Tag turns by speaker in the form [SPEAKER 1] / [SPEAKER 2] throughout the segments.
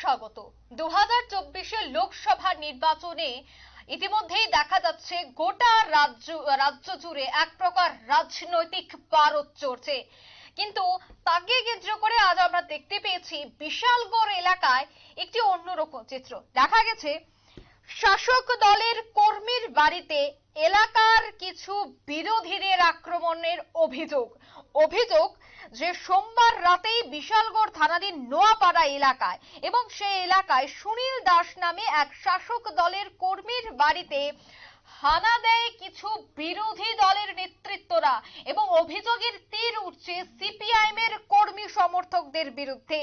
[SPEAKER 1] স্বাগত। দু হাজার চব্বিশের লোকসভা নির্বাচনে ইতিমধ্যেই দেখা যাচ্ছে গোটা রাজ্য রাজ্য জুড়ে এক প্রকার রাজনৈতিক পারদ চড়ছে। কিন্তু তাকে কেন্দ্র করে আজ আমরা দেখতে পেয়েছি বিশালগড় এলাকায় একটি অন্যরকম চিত্র। দেখা গেছে, শাসক দলের কর্মীর বাড়িতে এলাকার কিছু বিরোধীদের আক্রমণের অভিযোগ। অভিযোগ যে সোমবার রাতেই বিশালগড় থানাধীন নোয়াপাড়া এলাকায় এবং সেই এলাকায় সুনীল দাস নামে এক শাসক দলের কর্মীর বাড়িতে হানা দেয় কিছু বিরোধী দলের নেতৃত্বরা এবং অভিযোগের তীর উঠছে সিপিআইএম এর কর্মী সমর্থকদের বিরুদ্ধে।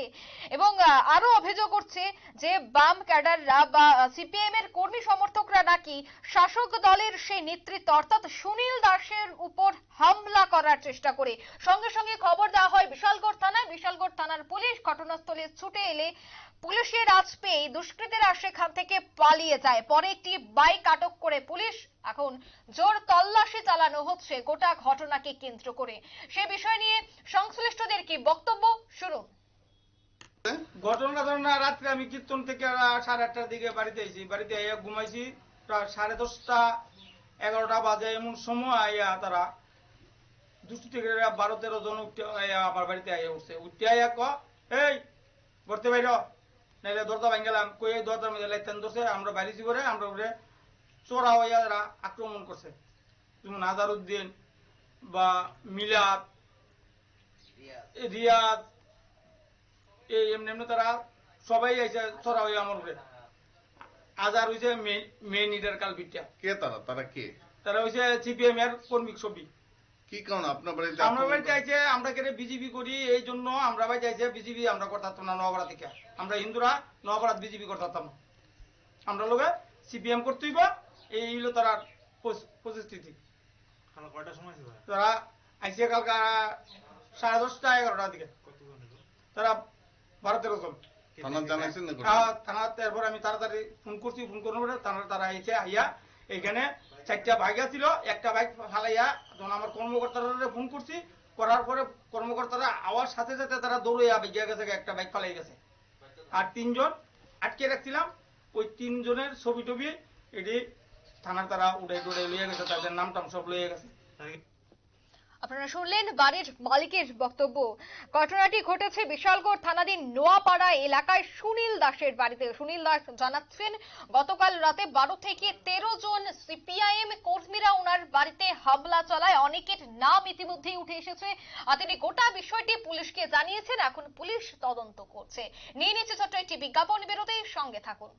[SPEAKER 1] এবং আরও অভিযোগ উঠছে যে বাম ক্যাডাররা বা সিপিএম এর কর্মী সমর্থকরা নাকি শাসক দলের সেই নেতৃত্ব, অর্থাৎ সুনীল দাসের উপর হামলা করার চেষ্টা করে। সঙ্গে সঙ্গে খবর দেওয়া হয়, বিশালগড় থানায় বিশালগড় থানার পুলিশ ঘটনাস্থলে ছুটে এলে পুলিশের আজ পেয়ে দুষ্কৃতীরা সেখান থেকে পালিয়ে যায়। পরে একটি বাইক আটক করে পুলিশ এখন জোর তল্লাশি চালানো হচ্ছে গোটা ঘটনাকে কেন্দ্র করে। সে বিষয় নিয়ে সংশ্লিষ্টদের কি বক্তব্য? শুনুন।
[SPEAKER 2] ঘটনা ধরনা রাত্রে আমি কীর্তন থেকে সাড়ে আটটার দিকে বাড়িতে আইছি বাড়িতে আইয়া ঘুমাইছি, প্রায় সাড়ে দশটা, এগারোটা বাজে এমন সময় আইয়া তারা দুশো থেকে বারো তেরো জন উঠতে আমার বাড়িতে আইয়া উঠছে। উঠতে আইয়া ক, এই, ভর্তি বাইর নাইলে দরজা ভাঙ গেলাম কই এই দরজার মধ্যে লাইতেন ধরছে আমরা বাইরেছি করে আমরা উপরে চোরা হইয়া তারা আক্রমণ করছে। যেমন আজারউদ্দিন বা মিলাদ রিয়াদ এই এমনি এমনি তারা সবাই আইসে ছড়া হয়ে আমার উপরে। আজার হইছে মেন লিডার কালপিটটা
[SPEAKER 3] কে তারা? তারা কে?
[SPEAKER 2] তারা হইছে সিপিএম এর কর্মিক ছবি।
[SPEAKER 3] কি কারণ আপনার বাড়িতে
[SPEAKER 2] আমরা
[SPEAKER 3] করে?
[SPEAKER 2] আইছে আমরা কেটে বিজেপি করি এই জন্য আমরা বাড়িতে আইছে বিজেপি আমরা করতাম না নবরা থেকে। আমরা হিন্দুরা নবরা বিজেপি করতাম না। আমরা লোকে সিপিএম করতেই বা এই হলো তারা পরিস্থিতি তারা আইসে কালকা সাড়ে দশটা এগারোটার দিকে। তারা বারো তেরো জন
[SPEAKER 3] থানা জানাইছেন না
[SPEAKER 2] আহ, আমি তাড়াতাড়ি ফোন করছি ফোন করার পরে তারা তারা এসে আইয়া এখানে চারটা বাইক ছিল একটা বাইক ফালাইয়া যখন আমার কর্মকর্তারা ফোন করছি, করার পরে কর্মকর্তারা আওয়ার সাথে সাথে তারা দৌড়ে গিয়ে গেছে, একটা বাইক ফালাই গেছে। আর তিনজন আটকে রাখছিলাম, ওই তিনজনের ছবি টবি এটি থানার তারা উড়ে টুড়ে লইয়া গেছে, তাদের নাম টাম সব লইয়া গেছে।
[SPEAKER 1] আপনারা শুনলেন বাড়ির মালিকের বক্তব্য। ঘটনাটি ঘটেছে বিশালগড় থানাধীন নোয়াপাড়া এলাকায় সুনীল দাসের বাড়িতে। সুনীল দাস জানাচ্ছেন, গতকাল রাতে বারো থেকে তেরো জন সিপিআইএম কর্মীরা ওনার বাড়িতে হামলা চালায়। অনেকের নাম ইতিমধ্যেই উঠে এসেছে। আর তিনি গোটা বিষয়টি পুলিশকে জানিয়েছেন। এখন পুলিশ তদন্ত করছে। নিয়ে নিচ্ছে ছোট্ট একটি বিজ্ঞাপন। বেরোতেই সঙ্গে থাকুন।